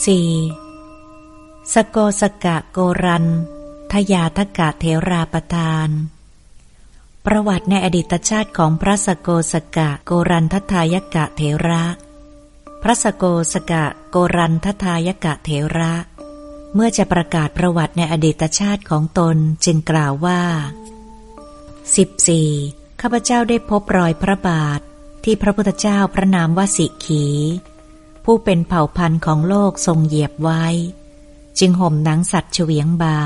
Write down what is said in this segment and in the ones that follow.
4. สโกสกะโกรัน ทยาทกะเทราประทาน ประวัติในอดีตชาติของพระสโกสกะโกรันททายกะเทระ พระสโกสกะโกรันททายกะเทระ เมื่อจะประกาศประวัติในอดีตชาติของตนจึงกล่าวว่า 14. ข้าพเจ้าได้พบรอยพระบาทที่พระพุทธเจ้าพระนามว่าสิขี ผู้เป็นเผ่าพันธุ์ของโลกทรงเหยียบไว้ จึงห่มหนังสัตว์เฉวียงบา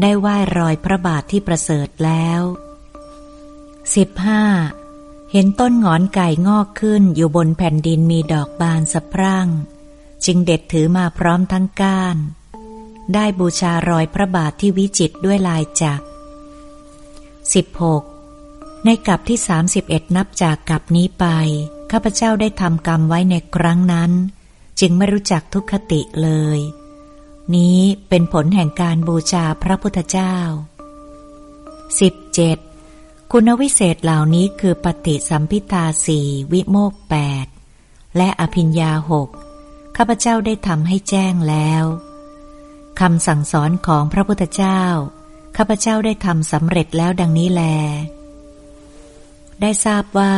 ได้ไหว้รอยพระบาทที่ประเสริฐแล้ว 15. เห็นต้นงอนไก่งอกขึ้นอยู่บนแผ่นดินมีดอกบานสะพรั่ง จึงเด็ดถือมาพร้อมทั้งก้าน ได้บูชารอยพระบาทที่วิจิตด้วยลายจักร 16. ในกลับที่ 31 นับจากกลับนี้ไป ข้าพเจ้าได้ทำกรรมไว้ในครั้งนั้น จึงไม่รู้จักทุกขติเลย นี้เป็นผลแห่งการบูชาพระพุทธเจ้า 17. คุณวิเศษเหล่านี้คือปฏิสัมพิทาสี่วิโมกแปดและอภิญญาหกข้าพเจ้าได้ทำให้แจ้งแล้วคำสั่งสอนของพระพุทธเจ้า ข้าพเจ้าได้ทำสำเร็จแล้วดังนี้แล ได้ทราบว่า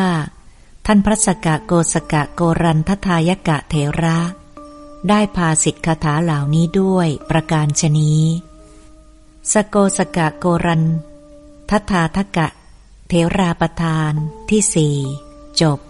ท่านพระสกะโกสกะโกรันททายกะเถระ ได้พาสิทธิคาถาเหล่านี้ด้วยประการชนีสโกสกะโกรันททาทกะเทราประทานที่สี่จบ